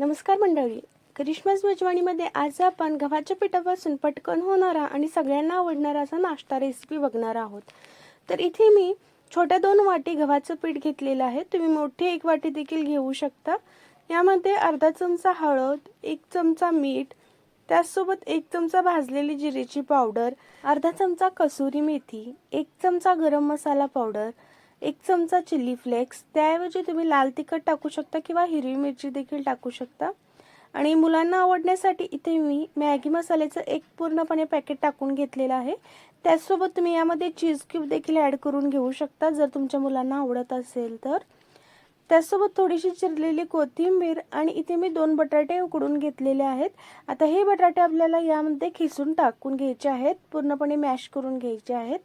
नमस्कार मंडळी. करिश्मास मेजवानीमध्ये आज आपण गव्हाच्या पिठापासून पटकन होणारा आणि सगळ्यांना आवडणारा असा नाश्ता रेसिपी बघणार आहोत. तर इथे मी छोट्या दोन वाटी गव्हाचं पीठ घेतलेलं आहे. तुम्ही मोठी एक वाटी देखील घेऊ शकता. यामध्ये अर्धा चमचा हळद एक चमचा मीठ त्याचसोबत एक चमचा भाजलेली जिरेची पावडर अर्धा चमचा कसुरी मेथी एक चमचा गरम मसाला पावडर एक चमचा चिली फ्लेक्स त्याऐवजी तुम्ही लाल तिखट टाकू शकता किंवा हिरवी मिरची देखील टाकू शकता. आणि मुलांना आवडण्यासाठी इथे मी मॅगी मसाल्याचं एक पूर्णपणे पॅकेट टाकून घेतलेलं आहे. त्याचसोबत तुम्ही यामध्ये चीज क्यूब देखील ॲड करून घेऊ शकता जर तुमच्या मुलांना आवडत असेल तर. त्याचसोबत थोडीशी चिरलेली कोथिंबीर आणि इथे मी दोन बटाटे उकडून घेतलेले आहेत. आता हे बटाटे आपल्याला यामध्ये खिसून टाकून घ्यायचे आहेत पूर्णपणे मॅश करून घ्यायचे आहेत.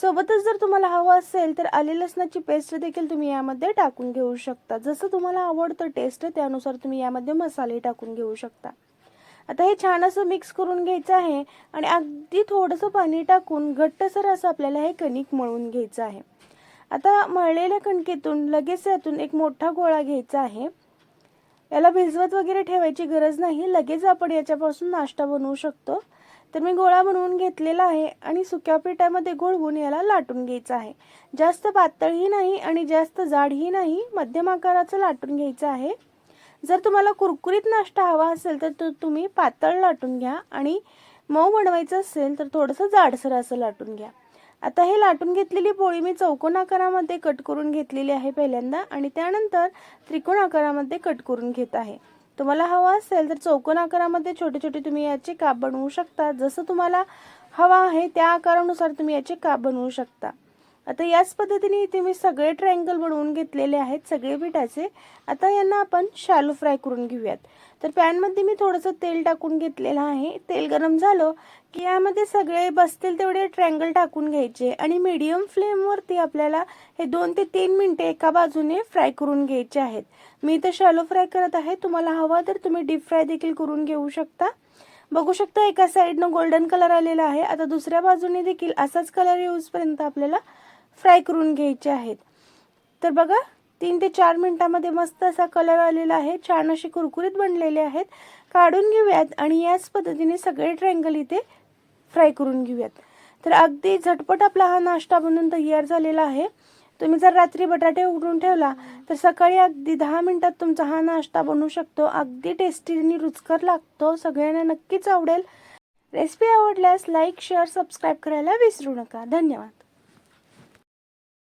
सोबतच जर तुम्हाला हवं असेल तर आले लसणाची पेस्ट देखील तुम्ही यामध्ये टाकून घेऊ शकता. जसं तुम्हाला आवडतं टेस्ट त्यानुसार तुम्ही यामध्ये मसाले टाकून घेऊ शकता. आता हे छान असं मिक्स करून घ्यायचं आहे आणि अगदी थोडंसं पाणी टाकून घट्टसर असं आपल्याला हे कणिक मळून घ्यायचं आहे. आता मळलेल्या कणकेतून लगेच यातून एक मोठा गोळा घ्यायचा आहे. याला भिजवत वगैरे ठेवायची गरज नाही. लगेच आपण याच्यापासून नाश्ता बनवू शकतो. तर मी गोळा बनवून घेतलेला आहे आणि सुक्या पिठामध्ये घोळवून याला लाटून घ्यायचं आहे. जास्त पातळही नाही आणि जास्त जाडही नाही मध्यम आकाराचं लाटून घ्यायचं आहे. जर तुम्हाला कुरकुरीत नाश्ता हवा असेल तर तो तुम्ही पातळ लाटून घ्या आणि मऊ बनवायचं असेल तर थोडंसं जाडसर असं लाटून घ्या. आता हे लाटून घेतलेली पोळी मी चौकोन आकारामध्ये कट करून घेतलेली आहे पहिल्यांदा आणि त्यानंतर त्रिकोण आकारामध्ये कट करून घेत आहे. तुम्हाला हवा असेल तर चौकोन आकारामध्ये छोटे छोटे तुम्ही याचे काप बनवू शकता. जसं तुम्हाला हवा आहे त्या आकारानुसार तुम्ही याचे काप बनवू शकता. आता याच पद्धतीने इथे मी सगळे ट्रायंगल बनवून घेतलेले आहेत सगळे पिठाचे आता यांना आपण शालू फ्राय करून घेऊयात. तर पॅनमध्ये मी थोडंसं तेल टाकून घेतलेलं आहे. तेल गरम झालं की यामध्ये सगळे बसतील तेवढे ट्रायंगल टाकून घ्यायचे आणि मीडियम फ्लेमवरती आपल्याला हे दोन ते तीन मिनटे एका बाजूने फ्राय करून घ्यायचे आहेत. मी इथं शॅलो फ्राय करत आहे. तुम्हाला हवा तर तुम्ही डीप फ्राय देखील करून घेऊ शकता. बघू शकता एका साईडनं गोल्डन कलर आलेला आहे. आता दुसऱ्या बाजूने देखील असाच कलर येऊजपर्यंत आपल्याला फ्राय करून घ्यायचे आहेत. तर बघा तीन ते चार मिनटामध्ये मस्त असा कलर आलेला आहे. छान असे कुरकुरीत बनलेले आहेत. काढून घेऊयात आणि याच पद्धतीने सगळे ट्रँगल इथे फ्राय करून घेऊयात. तर अगदी झटपट आपला हा नाश्ता बनवून तयार झालेला आहे. तुम्ही जर रात्री बटाटे उघडून ठेवला तर सकाळी अगदी दहा मिनटात तुमचा हा नाश्ता बनवू शकतो. अगदी टेस्टी आणि रुचकर लागतो. सगळ्यांना नक्कीच आवडेल. रेसिपी आवडल्यास लाईक शेअर सबस्क्राईब करायला विसरू नका. धन्यवाद.